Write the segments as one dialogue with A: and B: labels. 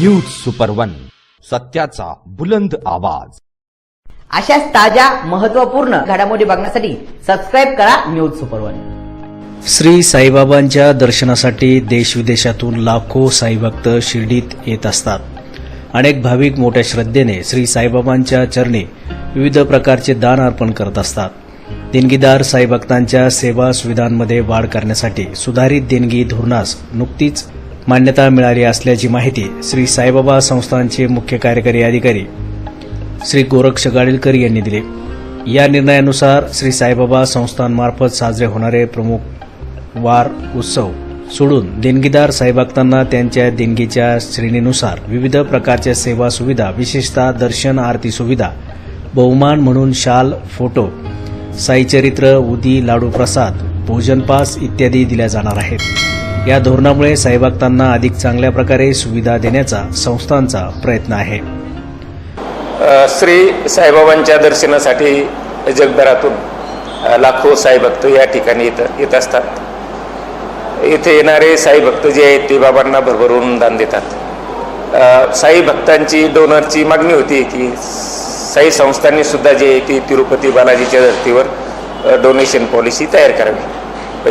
A: News super one सत्याचा बुलंद आवाज.
B: अशाच ताज्या महत्त्वपूर्ण घडामोडी बघण्यासाठी सबस्क्राईब करा न्यूज सुपर वन
C: श्री साईबाबांच्या दर्शनासाठी देशविदेशातून लाखो साईभक्त शिर्डीत येत असतात. अनेक भाविक मोठ्या श्रद्धेने श्री साईबाबांच्या चरणी विविध प्रकारचे दान अर्पण करत असतात. देणगीदार साईभक्तांच्या सेवा सुविधांमध्ये वाढ करण्यासाठी सुधारित देणगी धोरणास नुकतीच मान्यता मिळाली असल्याची माहिती श्री साईबाबा संस्थानचे मुख्य कार्यकारी अधिकारी श्री गोरक्ष गाडीलकर यांनी दिले. या निर्णयानुसार श्री साईबाबा संस्थांमार्फत साजरे होणारे प्रमुख वार उत्सव सोडून देणगीदार साईभक्तांना त्यांच्या देणगीच्या श्रेणीनुसार विविध प्रकारच्या सेवा सुविधा विशेषतः दर्शन आरती सुविधा बहुमान म्हणून शाल फोटो साईचरित्र उदी लाडू प्रसाद भोजनपास इत्यादी दिल्या जाणार आहेत. या धोरणामुळे सहभागतांना अधिक चांगल्या प्रकारे सुविधा देण्याचा संस्थांचा प्रयत्न आहे.
D: श्री साईबाबांच्या दर्शनासाठी जगभरातून लाखो साईभक्त या ठिकाणी येत येत असतात. इथे येणारे साईभक्त जे आहेत ते बाबांना भरभरून दान देतात. साई भक्तांची डोनरची मागणी होती की साई संस्थांनी सुद्धा जे आहे ती तिरुपती बालाजीच्या धर्तीवर डोनेशन पॉलिसी तयार करावी.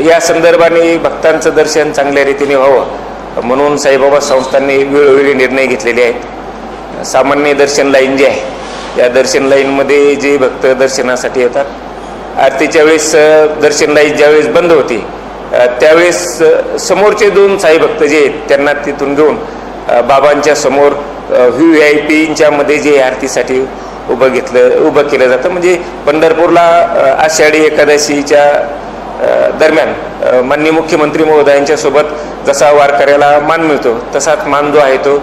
D: या संदर्भाने भक्तांचं दर्शन चांगल्या रीतीने व्हावं. म्हणून साईबाबा संस्थांनी वेळोवेळी निर्णय घेतलेले आहेत. सामान्य दर्शन लाईन जी आहे या दर्शन लाईनमध्ये जे भक्त दर्शनासाठी येतात आरतीच्या वेळेस दर्शन लाईन ज्यावेळेस बंद होती त्यावेळेस समोरचे दोन साई भक्त जे आहेत त्यांना तिथून घेऊन बाबांच्या समोर व्ही आय पीच्या मध्ये जे आरतीसाठी उभं घेतलं उभं केलं जातं. म्हणजे पंढरपूरला आषाढी एकादशीच्या दरम्यान माननीय मुख्यमंत्री महोदयांच्या सोबत जसा वारकऱ्याला मान मिळतो तसाच मान जो आहे तो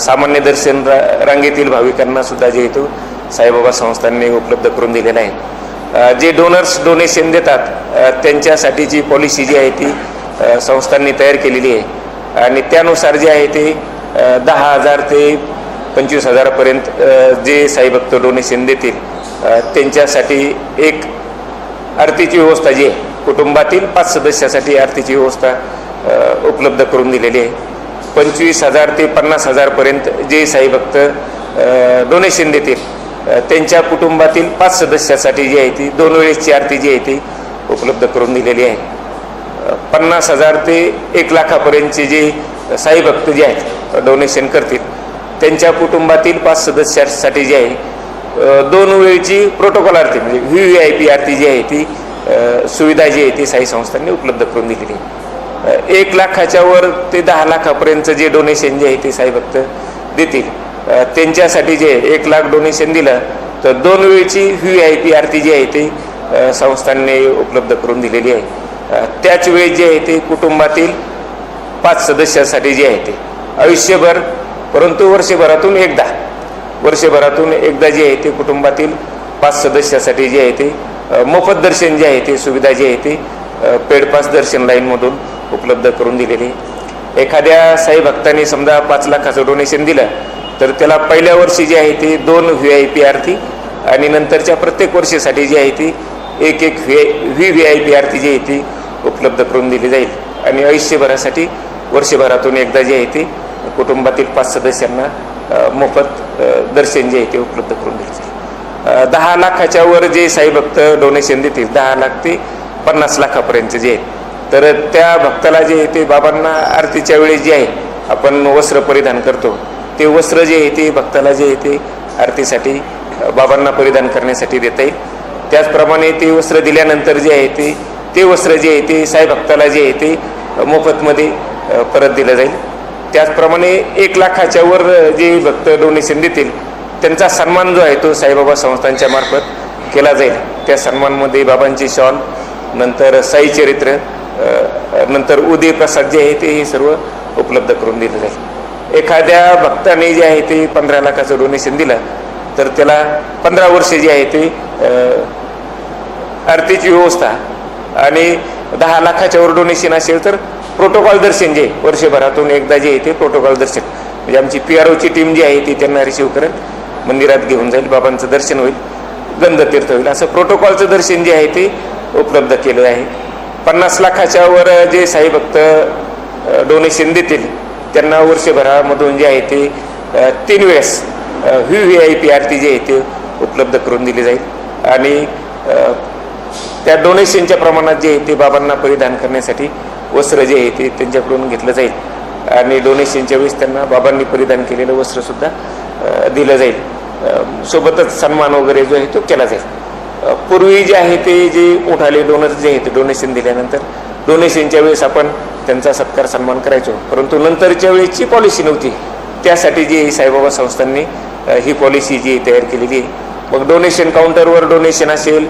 D: सामान्य दर्शन रा- रांगेतील भाविकांना सुद्धा जे आहे तो साईबाबा संस्थांनी उपलब्ध करून दिलेला आहे. जे डोनर्स डोनेशन देतात त्यांच्यासाठी त्यांच्यासाठीची पॉलिसी जी आहे ती संस्थांनी तयार केलेली आहे. आणि त्यानुसार जे आहे ते दहा हजार ते पंचवीस हजारापर्यंत जे साईभक्त डोनेशन देतील त्यांच्यासाठी एक आरतीची व्यवस्था जी आहे कुटुंबातील पाच सदस्यासाठी आरतीची व्यवस्था उपलब्ध करून दिलेली आहे. पंचवीस हजार ते पन्नास हजारपर्यंत जे साईभक्त डोनेशन देतील त्यांच्या कुटुंबातील पाच सदस्यासाठी जी आहे ती दोन वेळेसची आरती जी आहे ती उपलब्ध करून दिलेली आहे. पन्नास हजार ते एक लाखापर्यंतचे जे साईभक्त जे आहेत डोनेशन करतील त्यांच्या कुटुंबातील पाच सदस्यासाठी जी आहे दोन वेळची प्रोटोकॉल आरती म्हणजे व्ही व्ही आय पी आरती जी आहे ती सुविधा जी आहे ती साई संस्थांनी उपलब्ध करून दिलेली आहे. एक लाखाच्या वर ते दहा लाखापर्यंतचं जे डोनेशन जे आहे ते साई भक्त देतील. त्यांच्यासाठी जे एक लाख डोनेशन दिलं तर दोन वेळची व्ही आय पी आरती जी आहे ती संस्थांनी उपलब्ध करून दिलेली आहे. त्याच वेळी जे आहे ते कुटुंबातील पाच सदस्यासाठी जे आहे ते आयुष्यभर परंतु वर्षभरातून एकदा वर्षभरातून एकदा जे आहे ते कुटुंबातील पाच सदस्यासाठी जे आहे ते मोफत दर्शन जे आहे ते सुविधा जी आहे ती पेडपास पेड पास दर्शन लाईनमधून उपलब्ध करून दिलेली. एखाद्या साई भक्तांनी समजा पाच लाखाचं डोनेशन दिलं तर त्याला पहिल्या वर्षी जे आहे ते दोन व्ही आय पी आरती आणि नंतरच्या प्रत्येक वर्षीसाठी जी आहे ती एक एक V V V I P aarti जी आहे ती उपलब्ध करून दिली जाईल. आणि आयुष्यभरासाठी वर्षभरातून एकदा जी आहे ती कुटुंबातील पाच सदस्यांना मोफत दर्शन जे आहे ते उपलब्ध करून दिले जाईल. दहा लाखाच्या वर जे साईभक्त डोनेशन देतील दहा लाख ते पन्नास लाखापर्यंत जे आहेत. तर त्या भक्ताला जे आहे ते बाबांना आरतीच्या वेळी जे आहे आपण वस्त्र परिधान करतो. ते वस्त्र जे आहे ते भक्ताला जे आहे ते आरतीसाठी बाबांना परिधान करण्यासाठी देता येईल त्याचप्रमाणे ते वस्त्र दिल्यानंतर जे आहे ते ते वस्त्र जे आहे ते साई भक्ताला जे आहे ते मोफतमध्ये परत दिलं जाईल. त्याचप्रमाणे एक लाखाच्या वर जे भक्त डोनेशन देतील त्यांचा सन्मान जो आहे तो साईबाबा संस्थांच्या मार्फत केला जाईल. त्या सन्मानमध्ये बाबांची शॉल नंतर साई चरित्र नंतर उदय प्रसाद जे आहे ते हे सर्व उपलब्ध करून दिलं जाईल. एखाद्या भक्ताने जे आहे ते पंधरा लाखाचं डोनेशन दिलं तर त्याला पंधरा वर्षे जे आहे ते आरतीची व्यवस्था आणि दहा लाखाच्या वर डोनेशन असेल तर प्रोटोकॉल दर्शन जे वर्षभरातून एकदा जे आहे ते प्रोटोकॉल दर्शन. म्हणजे आमची पी आर ओची टीम जी आहे ती त्यांना रिसिव्ह करेल मंदिरात घेऊन जाईल बाबांचं दर्शन होईल गंधतीर्थ होईल. असं प्रोटोकॉलचं दर्शन जे आहे ते उपलब्ध केलं आहे. पन्नास लाखाच्या वर जे साई भक्त डोनेशन देतील त्यांना वर्षभरामधून जे आहे ते तीन वेळेस V V I P aarti जे आहे ते उपलब्ध करून दिली जाईल. आणि त्या डोनेशनच्या प्रमाणात जे आहे ते बाबांना परिधान करण्यासाठी वस्त्र जे आहे ते त्यांच्याकडून घेतलं जाईल. आणि डोनेशनच्या वेळेस त्यांना बाबांनी परिधान केलेलं वस्त्रसुद्धा दिलं जाईल. सोबतच सन्मान वगैरे जो आहे तो केला जाईल. पूर्वी जे आहे ते जे उठाले डोनर जे आहे ते डोनेशन दिल्यानंतर डोनेशनच्या वेळेस आपण त्यांचा सत्कार सन्मान करायचो. परंतु नंतरच्या वेळेची पॉलिसी नव्हती. त्यासाठी जी साईबाबा संस्थांनी ही पॉलिसी जी तयार केलेली आहे. मग डोनेशन काउंटरवर डोनेशन असेल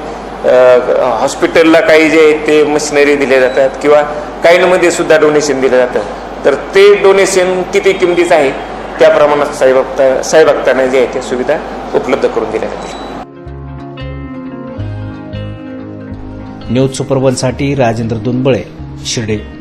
D: हॉस्पिटलला काही जे आहे ते मशिनरी दिले जातात किंवा काहींमध्ये सुद्धा डोनेशन दिलं जातं. तर ते डोनेशन किती किमतीचं आहे? त्या प्रमाणात साईभक्ता साईभक्तांना जे आहे त्या सुविधा उपलब्ध करून दिल्या जातील.
C: न्यूज सुपरवनसाठी राजेंद्र दुनबळे शिर्डी.